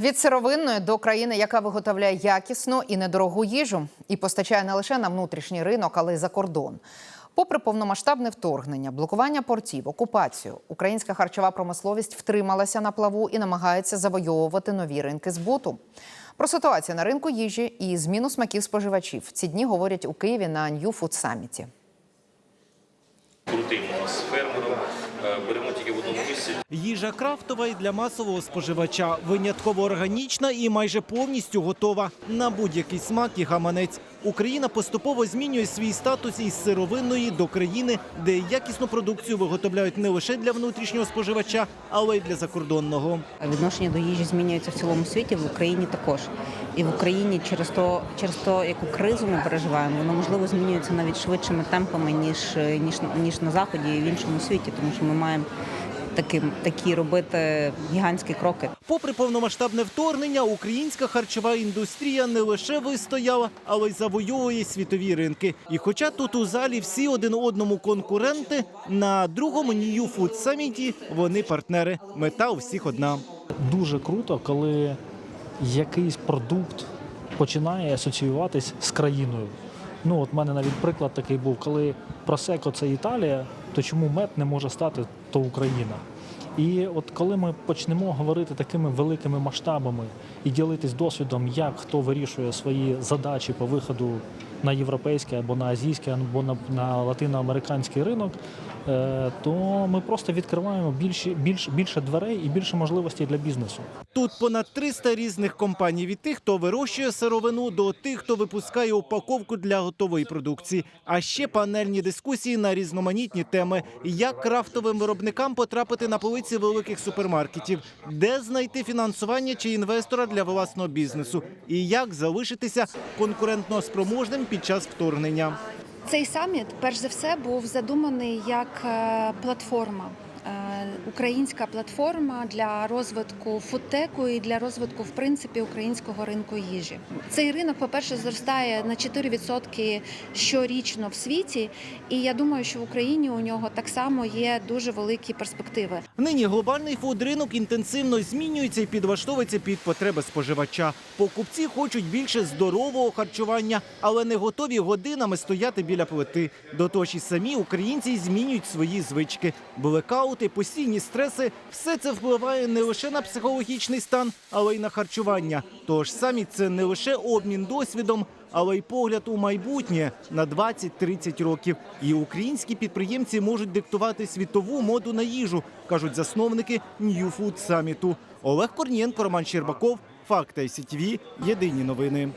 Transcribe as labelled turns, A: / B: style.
A: Від сировинної до країни, яка виготовляє якісну і недорогу їжу, і постачає не лише на внутрішній ринок, але й за кордон. Попри повномасштабне вторгнення, блокування портів, окупацію, українська харчова промисловість втрималася на плаву і намагається завойовувати нові ринки збуту. Про ситуацію на ринку їжі і зміну смаків споживачів ці дні говорять у Києві на New Food Summit.
B: крутимо з фермером, беремо тільки в одному місці.
C: Їжа крафтова і для масового споживача, винятково органічна і майже повністю готова на будь-який смак і гаманець. Україна поступово змінює свій статус із сировинної до країни, де якісну продукцію виготовляють не лише для внутрішнього споживача, але й для закордонного.
D: Відношення до їжі змінюється в цілому світі, в Україні також. І в Україні через то, через то, яку кризу ми переживаємо, воно можливо змінюється навіть швидшими темпами, ніж, ніж, ніж на заході і в іншому світі, тому що ми маємо такі, такі робити гігантські кроки.
C: Попри повномасштабне вторгнення, українська харчова індустрія не лише вистояла, але й завойовує світові ринки. І хоча тут у залі всі один одному конкуренти, на другому New Food Summit вони партнери. Мета у всіх одна.
E: дуже круто, коли якийсь продукт починає асоціюватись з країною. Ну, от в мене навіть приклад такий був, коли Просеко це Італія, то чому мед не може стати то Україна? І от коли ми почнемо говорити такими великими масштабами і ділитись досвідом, як хто вирішує свої задачі по виходу на європейський або на азійський, або на, на латиноамериканський ринок, е, то ми просто відкриваємо більше, більш, більше дверей і більше можливостей для бізнесу.
C: Тут понад 300 різних компаній від тих, хто вирощує сировину, до тих, хто випускає упаковку для готової продукції. А ще панельні дискусії на різноманітні теми: як крафтовим виробникам потрапити на полиці великих супермаркетів, де знайти фінансування чи інвестора для власного бізнесу, і як залишитися конкурентно спроможним під час вторгнення.
F: Цей саміт, перш за все, був задуманий як е, платформа. Українська платформа для розвитку фудтеку і для розвитку, в принципі, українського ринку їжі. Цей ринок, по-перше, зростає на 4% щорічно в світі, і я думаю, що в Україні у нього так само є дуже великі перспективи.
C: Нині глобальний фуд-ринок інтенсивно змінюється і підлаштовується під потреби споживача. Покупці хочуть більше здорового харчування, але не готові годинами стояти біля плити. До того ж і самі українці змінюють свої звички. Блекаути, постійні стреси – все це впливає не лише на психологічний стан, але й на харчування. Тож самі це не лише обмін досвідом, але й погляд у майбутнє на 20-30 років. І українські підприємці можуть диктувати світову моду на їжу, кажуть засновники New Food Summit. Олег Корнієнко, Роман Щербаков, Факти СІТВ, Єдині новини.